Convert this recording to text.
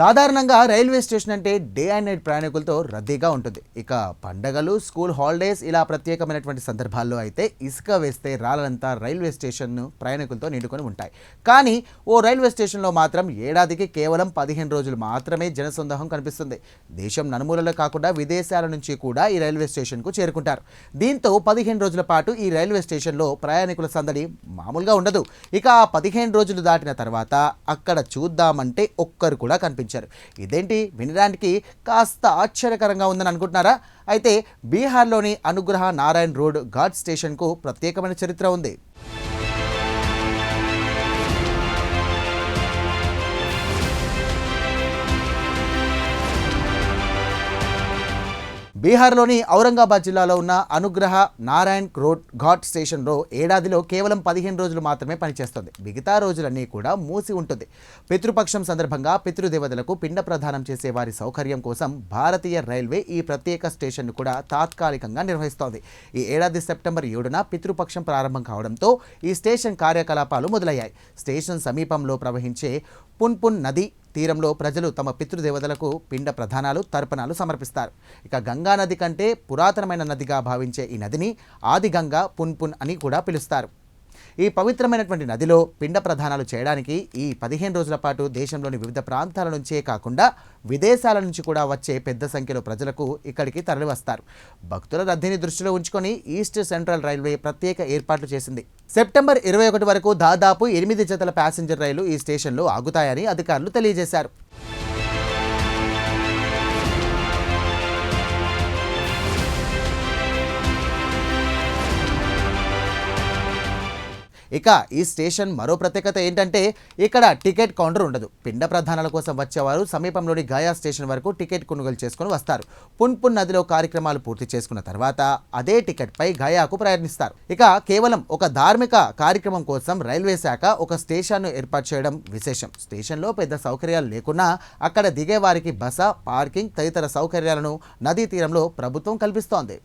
సాధారణంగా railway station అంటే day and night ప్రయాణికులతో రద్దీగా ఉంటుంది. ఇక పండగలు స్కూల్ హాలిడేస్ ఇలా ప్రత్యేకమైనటువంటి సందర్భాల్లో అయితే ఇసుక వేస్తే రాళ్ళంతా రైల్వే స్టేషన్ను ప్రయాణికులతో నిండుకొని ఉంటాయి. కానీ ఓ రైల్వే స్టేషన్లో మాత్రం ఏడాదికి కేవలం పదిహేను రోజులు మాత్రమే జనసందోహం కనిపిస్తుంది. దేశం నలుమూలలో కాకుండా విదేశాల నుంచి కూడా ఈ రైల్వే స్టేషన్కు చేరుకుంటారు. దీంతో పదిహేను రోజుల పాటు ఈ రైల్వే స్టేషన్లో ప్రయాణికుల సందడి మామూలుగా ఉండదు. ఇక ఆ పదిహేను రోజులు దాటిన తర్వాత అక్కడ చూద్దామంటే ఒక్కరు కూడా కనిపించారు. ఇదేంటి? వినడానికి కాస్త ఆశ్చర్యకరంగా ఉందని అనుకుంటున్నారా? అయితే బీహార్లోని అనుగ్రహ నారాయణ్ రోడ్ ఘాట్ స్టేషన్కు ప్రత్యేకమైన చరిత్ర ఉంది. బీహార్లోని ఔరంగాబాద్ జిల్లాలో ఉన్న అనుగ్రహ నారాయణ్ రోడ్ ఘాట్ స్టేషన్లో ఏడాదిలో కేవలం పదిహేను రోజులు మాత్రమే పనిచేస్తుంది. మిగతా రోజులన్నీ కూడా మూసి ఉంటుంది. పితృపక్షం సందర్భంగా పితృదేవతలకు పిండ ప్రదానం చేసే వారి సౌకర్యం కోసం భారతీయ రైల్వే ఈ ప్రత్యేక స్టేషన్ను కూడా తాత్కాలికంగా నిర్వహిస్తోంది. ఈ ఏడాది సెప్టెంబర్ ఏడున పితృపక్షం ప్రారంభం కావడంతో ఈ స్టేషన్ కార్యకలాపాలు మొదలయ్యాయి. స్టేషన్ సమీపంలో ప్రవహించే పున్పున్ నది తీరంలో ప్రజలు తమ పితృదేవతలకు పిండ ప్రధానాలు తర్పణాలు సమర్పిస్తారు. ఇక గంగా నది కంటే పురాతనమైన నదిగా భావించే ఈ నదిని ఆది గంగా పున్పున్ అని కూడా పిలుస్తారు. ఈ పవిత్రమైనటువంటి నదిలో పిండ ప్రధానాలు చేయడానికి ఈ పదిహేను రోజుల పాటు దేశంలోని వివిధ ప్రాంతాల నుంచే కాకుండా విదేశాల నుంచి కూడా వచ్చే పెద్ద సంఖ్యలో ప్రజలకు ఇక్కడికి తరలివస్తారు. భక్తుల రద్దీని దృష్టిలో ఉంచుకొని ఈస్ట్ సెంట్రల్ రైల్వే ప్రత్యేక ఏర్పాట్లు చేసింది. సెప్టెంబర్ ఇరవై ఒకటి వరకు దాదాపు ఎనిమిది జతల ప్యాసింజర్ రైలు ఈ స్టేషన్లో ఆగుతాయని అధికారులు తెలియజేశారు. ఇక ఈ స్టేషన్ మరో ప్రత్యేకత ఏంటంటే ఇక్కడ టికెట్ కౌంటర్ ఉండదు. పిండ ప్రధానాల కోసం వచ్చేవారు సమీపంలోని గయా స్టేషన్ వరకు టికెట్ కొనుగోలు చేసుకుని వస్తారు. పున్పున్ నదిలో కార్యక్రమాలు పూర్తి చేసుకున్న తర్వాత అదే టికెట్పై గయాకు ప్రయాణిస్తారు ఇక కేవలం ఒక ధార్మిక కార్యక్రమం కోసం రైల్వే శాఖ ఒక స్టేషన్ను ఏర్పాటు చేయడం విశేషం. స్టేషన్లో పెద్ద సౌకర్యాలు లేకున్నా అక్కడ దిగే వారికి బస పార్కింగ్ తదితర సౌకర్యాలను నదీ తీరంలో ప్రభుత్వం కల్పిస్తోంది.